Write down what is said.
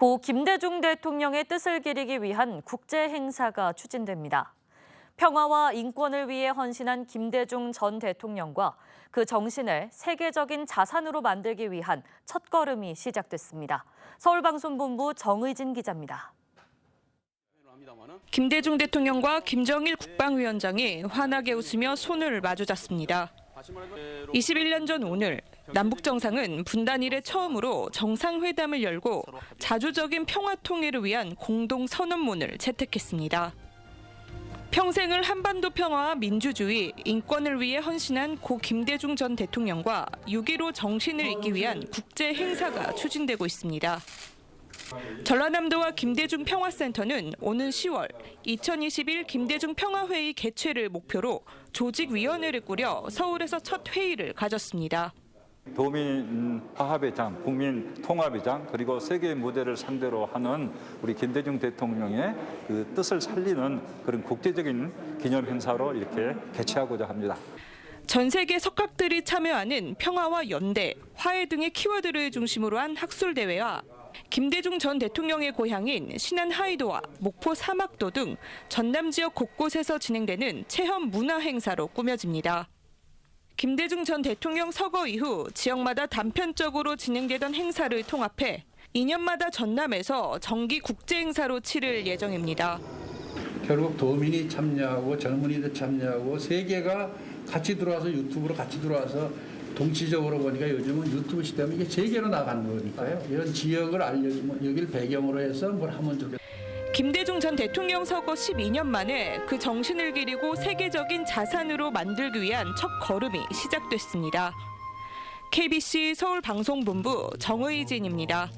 고 김대중 대통령의 뜻을 기리기 위한 국제 행사가 추진됩니다. 평화와 인권을 위해 헌신한 김대중 전 대통령과 그 정신을 세계적인 자산으로 만들기 위한 첫걸음이 시작됐습니다. 서울방송본부 정의진 기자입니다. 김대중 대통령과 김정일 국방위원장이 환하게 웃으며 손을 마주잡습니다. 21년 전 오늘 남북 정상은 분단 이래 처음으로 정상회담을 열고 자주적인 평화 통일을 위한 공동 선언문을 채택했습니다. 평생을 한반도 평화와 민주주의, 인권을 위해 헌신한 고 김대중 전 대통령과 6.15 정신을 잇기 위한 국제 행사가 추진되고 있습니다. 전라남도와 김대중 평화센터는 오는 10월 2021 김대중 평화회의 개최를 목표로 조직위원회를 꾸려 서울에서 첫 회의를 가졌습니다. 도민 화합의 장, 국민 통합의 장, 그리고 세계 무대를 상대로 하는 우리 김대중 대통령의 그 뜻을 살리는 그런 국제적인 기념 행사로 이렇게 개최하고자 합니다. 전 세계 석학들이 참여하는 평화와 연대, 화해 등의 키워드를 중심으로 한 학술 대회와 김대중 전 대통령의 고향인 신안 하이도와 목포 사막도 등 전남 지역 곳곳에서 진행되는 체험 문화 행사로 꾸며집니다. 김대중 전 대통령 서거 이후 지역마다 단편적으로 진행되던 행사를 통합해 2년마다 전남에서 정기 국제 행사로 치를 예정입니다. 결국 도민이 참여하고 젊은이들 참여하고 세계가 같이 들어와서 유튜브로 같이 들어와서 동시적으로 보니까 요즘은 유튜브 시대면 이게 세계로 나가는 거니까요. 이런 지역을 알려주면 여기를 배경으로 해서 뭘 하면 좋겠다. 김대중 전 대통령 서거 12년 만에 그 정신을 기리고 세계적인 자산으로 만들기 위한 첫 걸음이 시작됐습니다. KBC 서울방송본부 정의진입니다.